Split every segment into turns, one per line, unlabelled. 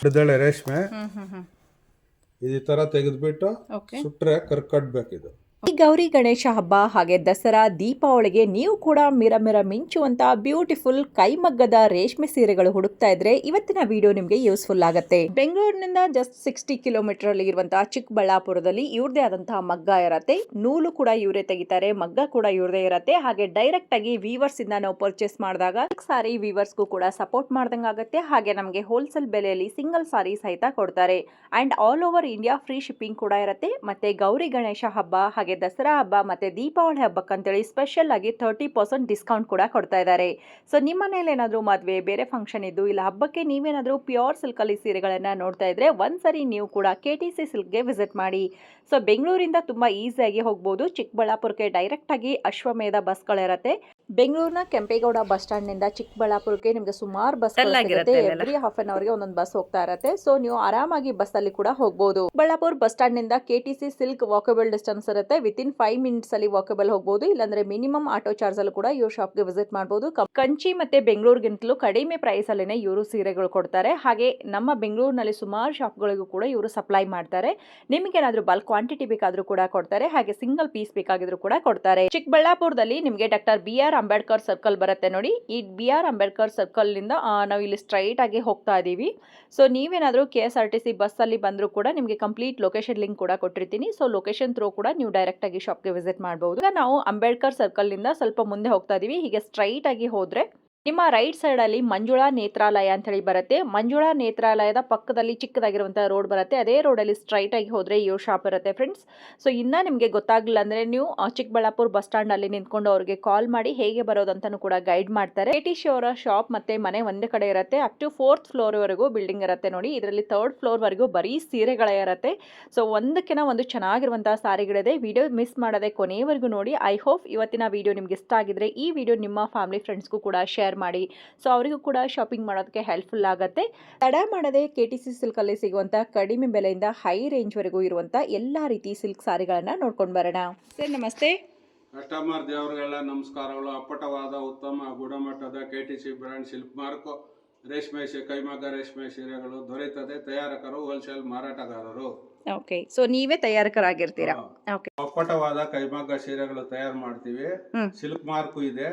ಹಿಡ್ದಳೆ ರೇಷ್ಮೆ. ಈ ಥರ ತೆಗೆದ್ಬಿಟ್ಟು ಸುಟ್ರೆ ಕರ್ಕಟ್ಬೇಕಿದು
ಈ ಗೌರಿ ಗಣೇಶ ಹಬ್ಬ ಹಾಗೆ ದಸರಾ, ದೀಪಾವಳಿಗೆ ನೀವು ಕೂಡ ಮಿರ ಮಿರ ಮಿಂಚುವಂತ ಬ್ಯೂಟಿಫುಲ್ ಕೈಮಗ್ಗದ ರೇಷ್ಮೆ ಸೀರೆಗಳು ಹುಡುಕ್ತಾ ಇದ್ರೆ ಇವತ್ತಿನ ವಿಡಿಯೋ ನಿಮಗೆ ಯೂಸ್ಫುಲ್ ಆಗುತ್ತೆ. ಬೆಂಗಳೂರಿನಿಂದ ಜಸ್ಟ್ ಸಿಕ್ಸ್ಟಿ ಕಿಲೋಮೀಟರ್ ಅಲ್ಲಿ ಇರುವಂತಹ ಚಿಕ್ಕಬಳ್ಳಾಪುರದಲ್ಲಿ ಇವ್ರದೇ ಆದಂತಹ ಮಗ್ಗ ಇರತ್ತೆ. ನೂಲು ಕೂಡ ಇವರೇ ತೆಗಿತಾರೆ, ಮಗ್ಗ ಕೂಡ ಇವ್ರದೇ ಇರತ್ತೆ. ಹಾಗೆ ಡೈರೆಕ್ಟ್ ಆಗಿ ವೀವರ್ಸ್ ಇಂದ ನಾವು ಪರ್ಚೇಸ್ ಮಾಡಿದಾಗ ಸಾರಿ ವೀವರ್ಸ್ಗೂ ಕೂಡ ಸಪೋರ್ಟ್ ಮಾಡ್ದಂಗೆ ಆಗುತ್ತೆ. ಹಾಗೆ ನಮಗೆ ಹೋಲ್ಸೇಲ್ ಬೆಲೆಯಲ್ಲಿ ಸಿಂಗಲ್ ಸಾರಿ ಸಹಿತ ಕೊಡ್ತಾರೆ. And all over India free shipping ಕೂಡ ಇರುತ್ತೆ. ಮತ್ತೆ ಗೌರಿ ಗಣೇಶ ಹಬ್ಬ ಹಾಗೆ ದಸರಾ ಹಬ್ಬ ಮತ್ತೆ ದೀಪಾವಳಿ ಹಬ್ಬಕ್ಕಂತೇಳಿ ಸ್ಪೆಷಲ್ ಆಗಿ ತರ್ಟಿ ಪರ್ಸೆಂಟ್ ಡಿಸ್ಕೌಂಟ್ ಕೂಡ ಕೊಡ್ತಾ ಇದ್ದಾರೆ. ಸೊ ನಿಮ್ಮ ಮನೇಲಿ ಏನಾದರೂ ಮದುವೆ, ಬೇರೆ ಫಂಕ್ಷನ್ ಇದ್ದು, ಇಲ್ಲ ಹಬ್ಬಕ್ಕೆ ನೀವೇನಾದರೂ ಪ್ಯೂರ್ ಸಿಲ್ಕಲ್ಲಿ ಸೀರೆಗಳನ್ನು ನೋಡ್ತಾ ಇದ್ರೆ ಒಂದ್ಸರಿ ನೀವು ಕೂಡ ಕೆ ಟಿ ಸಿ ಸಿಲ್ಕ್ಗೆ ವಿಸಿಟ್ ಮಾಡಿ. ಸೊ ಬೆಂಗಳೂರಿಂದ ತುಂಬ ಈಸಿಯಾಗಿ ಹೋಗ್ಬೋದು. ಚಿಕ್ಕಬಳ್ಳಾಪುರಕ್ಕೆ ಡೈರೆಕ್ಟ್ ಆಗಿ ಅಶ್ವಮೇಧ ಬಸ್ಗಳಿರತ್ತೆ ಬೆಂಗಳೂರಿನ ಕೆಂಪೇಗೌಡ ಬಸ್ ಸ್ಟ್ಯಾಂಡ್ನಿಂದ ಚಿಕ್ಕಬಳ್ಳಾಪುರಕ್ಕೆ ನಿಮಗೆ ಸುಮಾರು ಬಸ್
ಸಿಗುತ್ತೆ.
ಎವ್ರಿ ಹಾಫ್ ಅನ್ ಅವರ್ಗೆ ಒಂದೊಂದು ಬಸ್ ಹೋಗ್ತಾ ಇರತ್ತೆ. ಸೊ ನೀವು ಆರಾಮಾಗಿ ಬಸ್ ಅಲ್ಲಿ ಕೂಡ ಹೋಗಬಹುದು ಬಳ್ಳಾಪುರ ಬಸ್ ಸ್ಟ್ಯಾಂಡ್ನಿಂದ ಕೆಟಿಸಿ ಸಿಲ್ಕ್ ವಾಕಬಲ್ ಡಿಸ್ಟೆನ್ಸ್ ಇರುತ್ತೆ. ವಿತ್ ಇನ್ ಫೈವ್ ಮಿನಿಟ್ಸ್ ಅಲ್ಲಿ ವಾಕಬಲ್ ಹೋಗಬಹುದು ಇಲ್ಲಾಂದ್ರೆ ಮಿನಿಮಮ್ ಆಟೋ ಚಾರ್ಜ್ ಅಲ್ಲಿ ಕೂಡ ಇವ್ರ ಶಾಪ್ಗೆ ವಿಸಿಟ್ ಮಾಡಬಹುದು ಕಂಚಿ ಮತ್ತೆ ಬೆಂಗಳೂರಿಗಿಂತಲೂ ಕಡಿಮೆ ಪ್ರೈಸ್ ಅಲ್ಲಿನೇ ಇವರು ಸೀರೆಗಳು ಕೊಡ್ತಾರೆ. ಹಾಗೆ ನಮ್ಮ ಬೆಂಗಳೂರಿನಲ್ಲಿ ಸುಮಾರು ಶಾಪ್ ಗಳಿಗೂ ಕೂಡ ಇವರು ಸಪ್ಲೈ ಮಾಡ್ತಾರೆ. ನಿಮಗೇನಾದ್ರೂ ಬಲ್ಕ್ ಕ್ವಾಂಟಿಟಿ ಬೇಕಾದ್ರೂ ಕೂಡ ಕೊಡ್ತಾರೆ. ಹಾಗೆ ಸಿಂಗಲ್ ಪೀಸ್ ಬೇಕಾಗಿದ್ರು ಕೂಡ ಕೊಡ್ತಾರೆ. ಚಿಕ್ಕಬಳ್ಳಾಪುರದಲ್ಲಿ ನಿಮಗೆ doctor B R Ambedkar circle ಬರುತ್ತೆ ನೋಡಿ. ಈ ಬಿ ಆರ್ ಅಂಬೇಡ್ಕರ್ ಸರ್ಕಲ್ನಿಂದ ಆ, ನಾವು ಇಲ್ಲಿ ಸ್ಟ್ರೈಟ್ ಆಗಿ ಹೋಗ್ತಾ ಇದೀವಿ. ಸೊ ನೀವೇನಾದರೂ K S R T C ಬಸ್ಸಲ್ಲಿ ಬಂದರೂ ಕೂಡ ನಿಮಗೆ ಕಂಪ್ಲೀಟ್ ಲೊಕೇಶನ್ ಲಿಂಕ್ ಕೂಡ ಕೊಟ್ಟಿರ್ತೀನಿ. ಸೊ ಲೊಕೇಶನ್ ಥ್ರೂ ಕೂಡ ನೀವು ಡೈರೆಕ್ಟ್ ಆಗಿ ಶಾಪ್ಗೆ ವಿಸಿಟ್ ಮಾಡಬಹುದು ಈಗ ನಾವು ಅಂಬೇಡ್ಕರ್ ಸರ್ಕಲ್ನಿಂದ ಸ್ವಲ್ಪ ಮುಂದೆ ಹೋಗ್ತಾ ಇದ್ದೀವಿ ಹೀಗೆ ಸ್ಟ್ರೈಟ್ ಆಗಿ ಹೋದ್ರೆ ನಿಮ್ಮ ರೈಟ್ ಸೈಡ್ ಅಲ್ಲಿ ಮಂಜುಳಾ ನೇತ್ರಾಲಯ ಅಂತ ಹೇಳಿ ಬರುತ್ತೆ. ಮಂಜುಳಾ ನೇತ್ರಾಲಯದ ಪಕ್ಕದಲ್ಲಿ ಚಿಕ್ಕದಾಗಿರುವಂತಹ ರೋಡ್ ಬರುತ್ತೆ. ಅದೇ ರೋಡಲ್ಲಿ ಸ್ಟ್ರೈಟ್ ಆಗಿ ಹೋದ್ರೆ ಯೋ ಶಾಪ್ ಇರುತ್ತೆ ಫ್ರೆಂಡ್ಸ್ ಸೊ ಇನ್ನ ನಿಮಗೆ ಗೊತ್ತಾಗ್ಲಿಲ್ಲ ಅಂದ್ರೆ ನೀವು ಚಿಕ್ಕಬಳ್ಳಾಪುರ ಬಸ್ ಸ್ಟ್ಯಾಂಡ್ ಅಲ್ಲಿ ನಿಂತ್ಕೊಂಡು ಅವ್ರಿಗೆ ಕಾಲ್ ಮಾಡಿ ಹೇಗೆ ಬರೋದಂತಾನು ಕೂಡ ಗೈಡ್ ಮಾಡ್ತಾರೆ. ಟಿ ಅವರ ಶಾಪ್ ಮತ್ತೆ ಮನೆ ಒಂದೇ ಕಡೆ ಇರುತ್ತೆ. ಅಪ್ ಟು ಫೋರ್ತ್ ಫ್ಲೋರ್ ವರೆಗೂ ಬಿಲ್ಡಿಂಗ್ ಇರುತ್ತೆ ನೋಡಿ. ಇದರಲ್ಲಿ ಥರ್ಡ್ ಫ್ಲೋರ್ ವರೆಗೂ ಬರೀ ಸೀರೆಗಳೇ ಇರುತ್ತೆ. ಸೊ ಒಂದಕ್ಕಿನ ಒಂದು ಚೆನ್ನಾಗಿರುವಂತಹ ಸಾರಿಗಳಿದೆ. ವಿಡಿಯೋ ಮಿಸ್ ಮಾಡದೆ ಕೊನೆಯವರೆಗೂ ನೋಡಿ. ಐ ಹೋಪ್ ಇವತ್ತಿನ ವಿಡಿಯೋ ನಿಮ್ಗೆ ಇಷ್ಟ ಆಗಿದ್ರೆ ಈ ವಿಡಿಯೋ ನಿಮ್ಮ ಫ್ಯಾಮಿಲಿ ಫ್ರೆಂಡ್ಸ್ಗೂ ಕೂಡ ಶೇರ್ ಮಾಡಿ. ಸೊ ಅವರಿಗೂ ಕೂಡ ಶಾಪಿಂಗ್ ಮಾಡೋದಕ್ಕೆ ಹೆಲ್ಪ್ಫುಲ್ ಆಗುತ್ತೆ. ತಡ ಮಾಡದೆ ಕೆ ಟಿ ಸಿ ಸಿಲ್ಕಲ್ಲಿ ಸಿಗುವಂಥ ಕಡಿಮೆ ಬೆಲೆಯಿಂದ ಹೈ ರೇಂಜ್ವರೆಗೂ ಇರುವಂಥ ಎಲ್ಲ ರೀತಿ ಸಿಲ್ಕ್ ಸಾರಿಗಳನ್ನು ನೋಡ್ಕೊಂಡು ಬರೋಣ. ಸರ್ ನಮಸ್ತೆ.
ಕಸ್ಟಮರ್ ದೇವರಿಗೆಲ್ಲ ನಮಸ್ಕಾರಗಳು. ಅಪ್ಪಟವಾದ, ಉತ್ತಮ, ಗುಣಮಟ್ಟದ K T C brand silk mark ರೇಷ್ಮೆ ಕೈಮಗ್ಗ ರೇಷ್ಮೆ ಸೀರೆಗಳು ದೊರೆಯುತ್ತದೆ. ತಯಾರಕರು ಹೋಲ್ಸೇಲ್ ಮಾರಾಟಗಾರರು.
ಓಕೆ ಸೊ ನೀವೇ ತಯಾರಕರಾಗಿರ್ತೀರಾ. ಓಕೆ
ಅಪ್ಪಟವಾದ ಕೈಮಗ್ಗ ಸೀರೆಗಳು ತಯಾರು ಮಾಡ್ತೀವಿ. ಸಿಲ್ಕ್ ಮಾರ್ಕ್ ಇದೆ.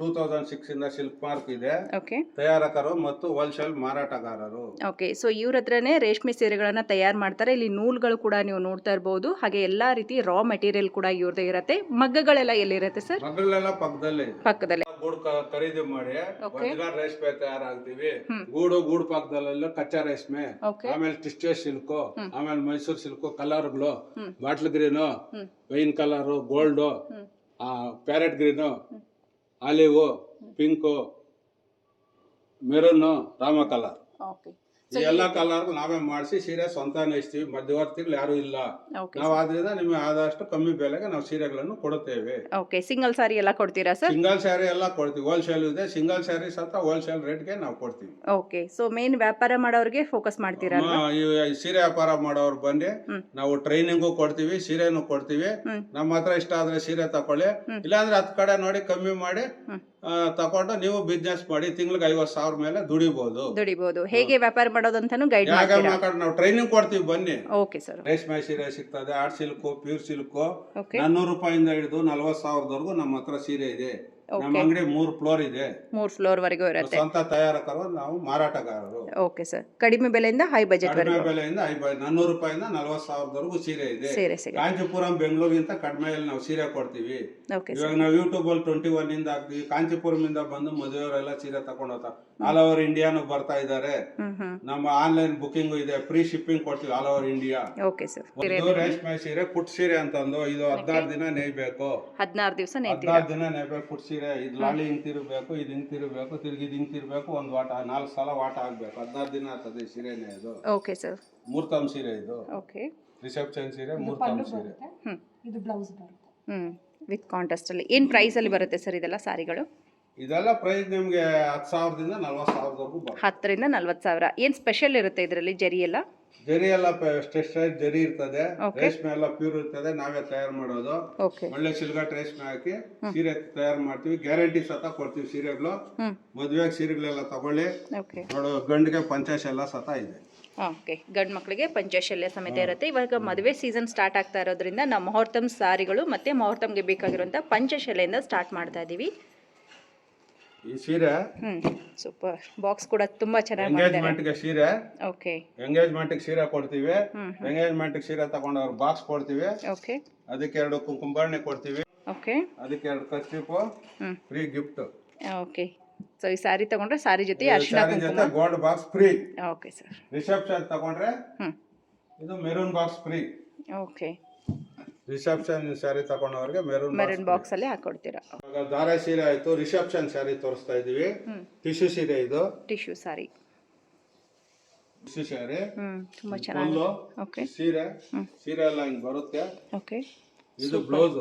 ಟೂ ತೌಸಂಡ್ ಸಿಕ್ಸ್ ಇಂದ ಸಿಲ್ಕ್ ಮಾರ್ಕ್ ಇದೆ.
ಓಕೆ
ತಯಾರಕರು ಮತ್ತು ಹೋಲ್ಸೇಲ್ ಮಾರಾಟಗಾರರು.
ಓಕೆ ಸೊ ಇವ್ರ ಹತ್ರನೇ ರೇಷ್ಮೆ ಸೀರೆಗಳನ್ನ ತಯಾರು ಮಾಡ್ತಾರೆ. ಇಲ್ಲಿ ನೂಲ್ಗಳು ಕೂಡ ನೀವು ನೋಡ್ತಾ ಇರಬಹುದು ಹಾಗೆ ಎಲ್ಲಾ ರೀತಿ ರಾ ಮೆಟೀರಿಯಲ್ ಕೂಡ ಇವ್ರದೇ ಇರುತ್ತೆ. ಮಗ್ಗಗಳೆಲ್ಲ ಎಲ್ಲಿರುತ್ತೆ ಸರ್?
ಮಗ್ಗಗಳೆಲ್ಲ ಪಕ್ಕದಲ್ಲೇ
ಪಕ್ಕದಲ್ಲೇ.
ಗೂಡು ಕ- ಖರೀದಿ ಮಾಡಿ. ಒರಿಜಿನಲ್ ರೇಷ್ಮೆ ತಯಾರಾಗ್ತೀವಿ. ಗೂಡು ಗೂಡು ಪಾಕದಲ್ಲೆಲ್ಲ ಕಚ್ಚಾ ರೇಷ್ಮೆ
ಓಕೆ
ಆಮೇಲೆ ಟಿಸ್ಟೇ ಸಿಲ್ಕು. ಆಮೇಲೆ ಮೈಸೂರು ಸಿಲ್ಕು ಕಲರ್ಗಳು. ಬಾಟ್ಲ್ ಗ್ರೀನು
ಹ್ಮ್.
ವೈನ್ ಕಲರು ಗೋಲ್ಡು
ಹ್ಮ್.
Parrot green olive pink maroon Rama colour
okay
ಈ ಎಲ್ಲ ಕಲರ್ ನಾವೇ ಮಾಡಿಸಿ ಸೀರೆ ಸ್ವಂತ ಇಸ್ತೀವಿ ಮಧ್ಯವರ್ತಿಗಳು ಯಾರು ಇಲ್ಲ. ನಾವು ಆದ್ರಿಂದ ನಿಮಗೆ ಆದಷ್ಟು ಕಮ್ಮಿ ಬೆಲೆಗೆ ನಾವು ಸೀರೆಗಳನ್ನು ಕೊಡುತ್ತೇವೆ.
ಓಕೆ ಸಿಂಗಲ್ ಸಾರಿ ಎಲ್ಲ ಕೊಡ್ತೀರಾ ಸರ್
ಸಿಂಗಲ್ ಸ್ಯಾರಿ ಎಲ್ಲ ಕೊಡ್ತೀವಿ. ಹೋಲ್ಸೇಲ್ ಇದೆ. ಸಿಂಗಲ್ ಸ್ಯಾರಿ ಸಹ ಹೋಲ್ಸೇಲ್ ರೇಟ್ಗೆ ನಾವು ಕೊಡ್ತೀವಿ.
ಓಕೆ ಸೊ ಮೇನ್ ವ್ಯಾಪಾರ ಮಾಡೋರಿಗೆ ಫೋಕಸ್ ಮಾಡ್ತೀರಾ
ಈ ಸೀರೆ ವ್ಯಾಪಾರ ಮಾಡೋರು ಬಂದು ನಾವು ಟ್ರೈನಿಂಗು ಕೊಡ್ತೀವಿ ಸೀರೆನು ಕೊಡ್ತೀವಿ. ನಮ್ಮ ಹತ್ರ ಇಷ್ಟ ಆದ್ರೆ ಸೀರೆ ತಕೊಳ್ಳಿ. ಇಲ್ಲಾಂದ್ರೆ ಹತ್ತು ಕಡೆ ನೋಡಿ ಕಮ್ಮಿ ಮಾಡಿ ತಕೊಂಡು ನೀವು ಬಿಸ್ನೆಸ್ ಮಾಡಿ ತಿಂಗ್ಳಿಗೆ ಐವತ್ತು ಸಾವಿರ ಮೇಲೆ ದುಡಿಬಹುದು
ದುಡಿಬಹುದು ಹೇಗೆ ವ್ಯಾಪಾರ ಮಾಡೋದಂತಾನು ಗೈಡ್
ಮಾಡ್ತೀವಿ
ಮಾಡ್ತೀರಾ?
ನಾವು ಟ್ರೈನಿಂಗ್ ಕೊಡ್ತೀವಿ ಬನ್ನಿ.
ಓಕೆ ಸರ್
ರೇಷ್ಮೆ ಸೀರೆ ಸಿಗ್ತದೆ art silk pure silk
okay
ನಾನ್ನೂರು ರೂಪಾಯಿಂದ ಹಿಡಿದು ನಲ್ವತ್ತು ಸಾವಿರದವರೆಗೂ ನಮ್ಮ ಹತ್ರ ಸೀರೆ ಇದೆ. ನಮ್ಮ
ಓಕೆ
ಅಂಗಡಿ ಮೂರು ಫ್ಲೋರ್ ಇದೆ.
ಮೂರ್ ಫ್ಲೋರ್ ವರೆಗೂ ಇರುತ್ತೆ.
ಸ್ವಂತ ತಯಾರಕರು ನಾವು ಮಾರಾಟಗಾರರು.
ಓಕೆ ಸರ್ ಕಡಿಮೆ ಬೆಲೆಯಿಂದ ಹೈ ಬಜೆಟ್
ಕಡಿಮೆ
ವರೆಗೂ.
ಬೆಲೆಯಿಂದ ಐ- ನಾನ್ನೂರು ರೂಪಾಯಿಂದ ನಲ್ವತ್ತು ಸಾವಿರದವರೆಗೂ ಸೀರೆ ಇದೆ.
ಸೀರೆ ಸಿಗುತ್ತೆ.
ಕಾಂಚೀಪುರಂ ಬೆಂಗಳೂರಿಗಿಂತ ಕಡಿಮೆಯಲ್ಲಿ ನಾವು ಸೀರೆ ಕೊಡ್ತೀವಿ.
ಓಕೆ
ಇವಾಗ ನಾವು ಯೂಟ್ಯೂಬ್ ಅಲ್ಲಿ ಟ್ವೆಂಟಿ ಒನ್ ಇಂದ ಹಾಕ್ತೀವಿ. ಇಂದ ಬಂದು ಮದುವೆಯವರೆಲ್ಲ ಸೀರೆ ತಗೊಂಡು ಹೋಗ್ತಾರೆ ಆಲ್ ಓವರ್ ಇಂಡಿಯಾನು ಬರ್ತಾ ಇದ್ದಾರೆ.
ಹ್ಮ್ ಹ್ಮ್.
ನಮ್ಮ ಆನ್ಲೈನ್ ಬುಕಿಂಗ್ ಇದೆ. ಫ್ರೀ ಶಿಪ್ಪಿಂಗ್ ಕೊಡ್ತೀವಿ all over India
okay sir
ಒಂದು ರೇಷ್ಮೆ ಸೀರೆ ಪುಟ್ ಸೀರೆ ಅಂತಂದು. ಇದು ಹದಿನಾರು ದಿನ ನೇಯ್ಬೇಕು.
ಹದಿನಾರು ದಿವಸ ನೇಯ್ತೀರಾ?
ಹದಿನಾರು ದಿನ ನೇಯ್ಬೇಕು ಪುಟ್ ಸೀರೆ. ಇದು ಲಾಳಿ ಹಿಂಗ್ ತಿರುಗಬೇಕು ಇದು ಹಿಂಗ್ ತಿರುಗಬೇಕು ತಿರುಗಿ ಇದು ಹಿಂಗ್ ಒಂದು ವಾಟ ನಾಲ್ಕು ಸಲ ವಾಟ ಆಗ್ಬೇಕು. ಹದಿನಾರು ದಿನ ಆಗ್ತದೆ ಈ ಸೀರೆನೇ ಇದು.
ಓಕೆ ಸರ್
ಮೂರ್ತಮ್ ಸೀರೆ ಇದು.
ಓಕೆ
ರಿಸೆಪ್ಷನ್ ಸೀರೆ ಮೂರ್ತಮ್ ಸೀರೆ.
ಇದು ಬ್ಲೌಸ್ ಬರುತ್ತೆ.
ಹ್ಮ್. ವಿತ್ ಕಾಂಟೆಸ್ಟ್ ಅಲ್ಲಿ. ಏನ್ ಪ್ರೈಸ್ ಅಲ್ಲಿ ಬರುತ್ತೆ ಸರ್ ಇದೆಲ್ಲ ಸಾರಿಗಳು?
ಇದೆಲ್ಲ ಪ್ರೈಸ್ ನಿಮಗೆ ಹತ್ತು ಸಾವಿರದಿಂದ ನಲ್ವತ್ತು ಸಾವಿರದವರೆಗೂ ಬರುತ್ತೆ.
ಹತ್ತರಿಂದ ನಲ್ವತ್ತು ಸಾವಿರ. ಏನು ಸ್ಪೆಷಲ್ ಇರುತ್ತೆ ಇದರಲ್ಲಿ ಜರಿ ಎಲ್ಲ?
ಜರಿ ಎಲ್ಲ ಸ್ಟ್ರೆಚ್ ಜರಿ ಇರ್ತದೆ.
Okay.
ರೇಷ್ಮೆ ಎಲ್ಲ ಪ್ಯೂರ್ ಇರ್ತದೆ ನಾವೇ ತಯಾರು ಮಾಡೋದು.
ಓಕೆ
ಒಳ್ಳೆ ಸಿಲ್ಗಾಟ್ ರೇಷ್ಮೆ ಹಾಕಿ ಸೀರೆ ತಯಾರು ಮಾಡ್ತೀವಿ. ಗ್ಯಾರಂಟಿ ಸತ ಕೊಡ್ತೀವಿ ಸೀರೆಗಳು.
ಮದ್ವೆ
ಮದುವೆಗೆ ಸೀರೆಗಳೆಲ್ಲ ತಗೊಳ್ಳಿ.
ಓಕೆ
ನೋಡು ಗಂಡಿಗೆ ಪಂಚಾಶ್ ಎಲ್ಲ ಸತ ಇದೆ.
ಓಕೆ ಗಂಡು ಮಕ್ಕಳಿಗೆ ಪಂಚಶಲ್ಯ ಸಮೇತ ಇರುತ್ತೆ. ಇವಾಗ ಮದುವೆ ಸೀಸನ್ ಸ್ಟಾರ್ಟ್ ಆಗ್ತಾ ಇರೋದ್ರಿಂದ ನಮ್ಮ ಮುಹೂರ್ತಮ್ ಸಾರಿಗಳು ಮತ್ತು ಮುಹೂರ್ತಮ್ಗೆ ಬೇಕಾಗಿರುವಂಥ ಪಂಚಶಲೆಯಿಂದ ಸ್ಟಾರ್ಟ್ ಮಾಡ್ತಾ ಇದ್ದೀವಿ
ಈ ಸೀರೆ
ಸೂಪರ್ ಬಾಕ್ಸ್ ಕೂಡ ತುಂಬಾ ಚೆನ್ನಾಗಿ ಮಾಡಿದ್ದಾರೆ.
ಎಂಗೇಜ್ಮೆಂಟ್ಗೆ ಸೀರೆ.
ಓಕೆ
ಎಂಗೇಜ್ಮೆಂಟ್ಗೆ ಸೀರೆ ಕೊಡ್ತೀವಿ.
ಹ್ಮ್,
ಎಂಗೇಜ್ಮೆಂಟ್ಗೆ ಸೀರೆ ತಗೊಂಡವ್ರು ಬಾಕ್ಸ್ ಕೊಡ್ತೀವಿ.
ಓಕೆ
ಅದಕ್ಕೆ ಎರಡು ಕುಂಕುಂಬಾಣೆ ಕೊಡ್ತೀವಿ.
ಓಕೆ
ಅದಕ್ಕೆ ಎರಡು ಕಚ್ಚಿಪು ಫ್ರೀ ಗಿಫ್ಟ್
ಓಕೆ ಸೊ ಈ ಸ್ಯಾರಿ ತಗೊಂಡ್ರೆ ಸಾರಿ ಜೊತೆ ಅರ್ಶಿನ
ಸ್ಯಾರಿ
ಕುಂಕುಮ.
ಜೊತೆ gold box free
okay sir
reception ತಗೊಂಡ್ರೆ ಇದು maroon box free
okay
reception sari ತಗೊಂಡವ್ರಿಗೆ maroon
maroon ಬಾಕ್ಸಲ್ಲಿ ಹಾಕೊಡ್ತೀರಾ?
ಇವಾಗ ದಾರ ಸೀರೆ ಆಯ್ತು ರಿಸೆಪ್ಷನ್ ಸ್ಯಾರಿ ತೋರಿಸ್ತಾ ಇದೀವಿ.
ಟಿಶು
ಟಿಶ್ಯೂ ಸೀರೆ ಇದು.
Tissue sari
tissue sari.
ತುಂಬ ಚೆನ್ನಾಗಿ ಓಕೆ
ಸೀರೆ. ಸೀರೆ ಎಲ್ಲ ಹಿಂಗ್ ಬರುತ್ತೆ.
ಓಕೆ
ಇದು ಬ್ಲೌಸ್.